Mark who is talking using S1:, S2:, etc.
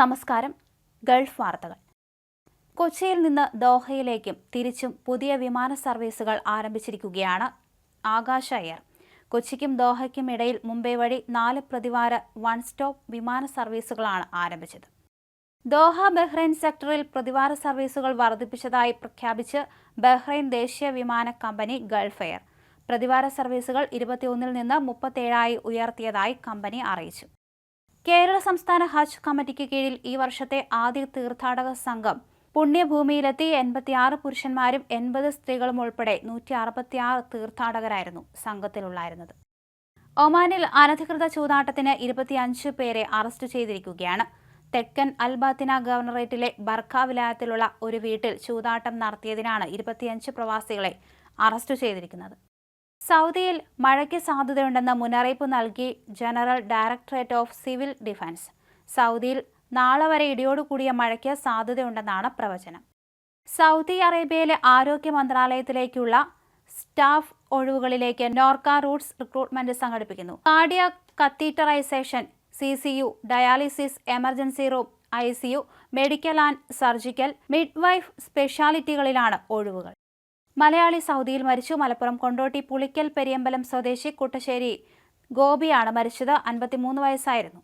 S1: നമസ്കാരം. ഗൾഫ് വാർത്തകൾ. കൊച്ചിയിൽ നിന്ന് ദോഹയിലേക്കും തിരിച്ചും പുതിയ വിമാന സർവീസുകൾ ആരംഭിച്ചിരിക്കുകയാണ് ആകാശ എയർ കൊച്ചിക്കും ദോഹയ്ക്കും ഇടയിൽ മുംബൈ വഴി നാല് പ്രതിവാര വൺ സ്റ്റോപ്പ് വിമാന സർവീസുകളാണ് ആരംഭിച്ചത്. ദോഹ ബഹ്റൈൻ സെക്ടറിൽ പ്രതിവാര സർവീസുകൾ വർദ്ധിപ്പിച്ചതായി പ്രഖ്യാപിച്ച് ബഹ്റൈൻ ദേശീയ വിമാന കമ്പനി ഗൾഫ് എയർ പ്രതിവാര സർവീസുകൾ ഇരുപത്തിയൊന്നിൽ നിന്ന് മുപ്പത്തേഴായി ഉയർത്തിയതായി കമ്പനി അറിയിച്ചു. കേരള സംസ്ഥാന ഹജ്ജ് കമ്മിറ്റിക്ക് കീഴിൽ ഈ വർഷത്തെ ആദ്യ തീർത്ഥാടക സംഘം. പുണ്യഭൂമിയിലെത്തി എൺപത്തിയാറ് പുരുഷന്മാരും എൺപത് സ്ത്രീകളും ഉൾപ്പെടെ നൂറ്റി അറുപത്തിയാറ് തീർത്ഥാടകരായിരുന്നു സംഘത്തിലുണ്ടായിരുന്നത്. ഒമാനിൽ അനധികൃത ചൂതാട്ടത്തിന് ഇരുപത്തിയഞ്ച് പേരെ അറസ്റ്റ് ചെയ്തിരിക്കുകയാണ്. തെക്കൻ അൽബാത്തിന ഗവർണറേറ്റിലെ ബർഖ വിലായത്തിലുള്ള ഒരു വീട്ടിൽ ചൂതാട്ടം നടത്തിയതിനാണ് ഇരുപത്തിയഞ്ച് പ്രവാസികളെ അറസ്റ്റ് ചെയ്തിരിക്കുന്നത്. സൗദിയിൽ മഴയ്ക്ക് സാധ്യതയുണ്ടെന്ന മുന്നറിയിപ്പ് നൽകി general directorate of civil defence. സൗദിയിൽ നാളെ വരെ ഇടിയോടുകൂടിയ മഴയ്ക്ക് സാധ്യതയുണ്ടെന്നാണ് പ്രവചനം. സൗദി അറേബ്യയിലെ ആരോഗ്യ മന്ത്രാലയത്തിലേക്കുള്ള സ്റ്റാഫ് ഒഴിവുകളിലേക്ക് നോർക്ക റൂട്ട്സ് റിക്രൂട്ട്മെന്റ് സംഘടിപ്പിക്കുന്നു. Cardiac catheterization C C U dialysis emergency room I C U medical and surgical midwife സ്പെഷ്യാലിറ്റികളിലാണ് ഒഴിവുകൾ. മലയാളി സൗദിയിൽ മരിച്ചു. മലപ്പുറം കൊണ്ടോട്ടി പുളിക്കൽ പെരിയമ്പലം സ്വദേശി കുട്ടശ്ശേരി ഗോപിയാണ് മരിച്ചത്. അൻപത്തിമൂന്ന് വയസ്സായിരുന്നു.